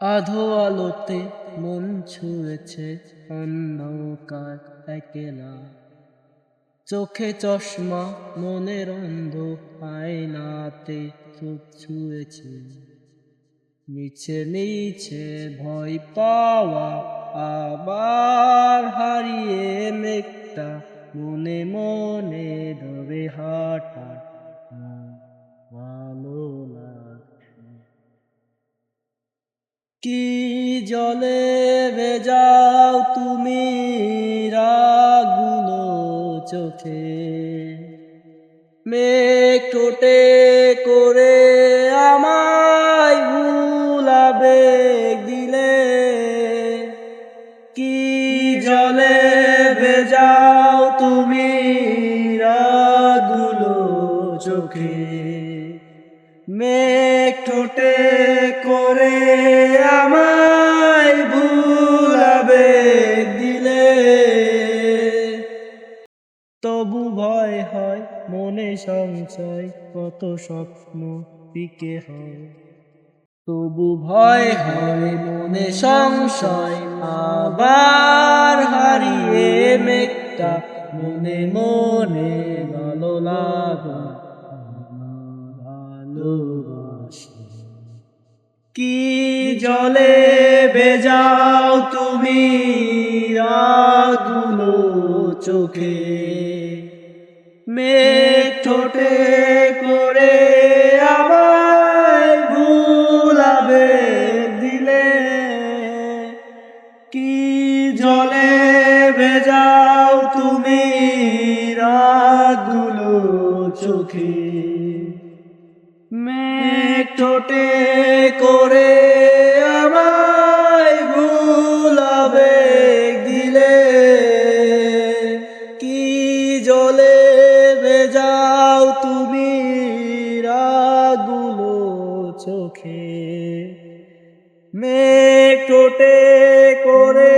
আধো আলোতে মন ছুঁয়েছে অন্ধকার একলা। চোখে চশমা, মনের অন্ধ আয়নাতে চোখ ছুঁয়েছে। নিচে নিচে ভয় পাওয়া আবার হারিয়ে মেঘটা মনে মনে ধরে হাঁটা। জলে ভেজাও তুমি রাগুলো চোখে। মেঘ ঠোঁটে করে আমায় ভুলাবে দিলে। কি জলে ভেজাও তুমি রাগুলো চোখে। মেঘ ঠোঁটে করে আমায় ভয় হয়, মনে সংশয় কত স্বপ্ন পিকে হয়। তবু ভয় হয়, মনে সংশয়, আবার হারিয়ে মেঘটা মনে মনে ভালো লাগা কি জলে ভেজাও তুমি রাগুলো চোখে? মেঘ ঠোঁটে করে আমায় ভুলাবে দিলে। কি জলে ভেজাও তুমি রাগুলো চোখে? মেঘ ঠোঁটে করে আমায় ভুলাবে দিলে। কি জলে রাগুলো চোখে। মেঘ টোটে করে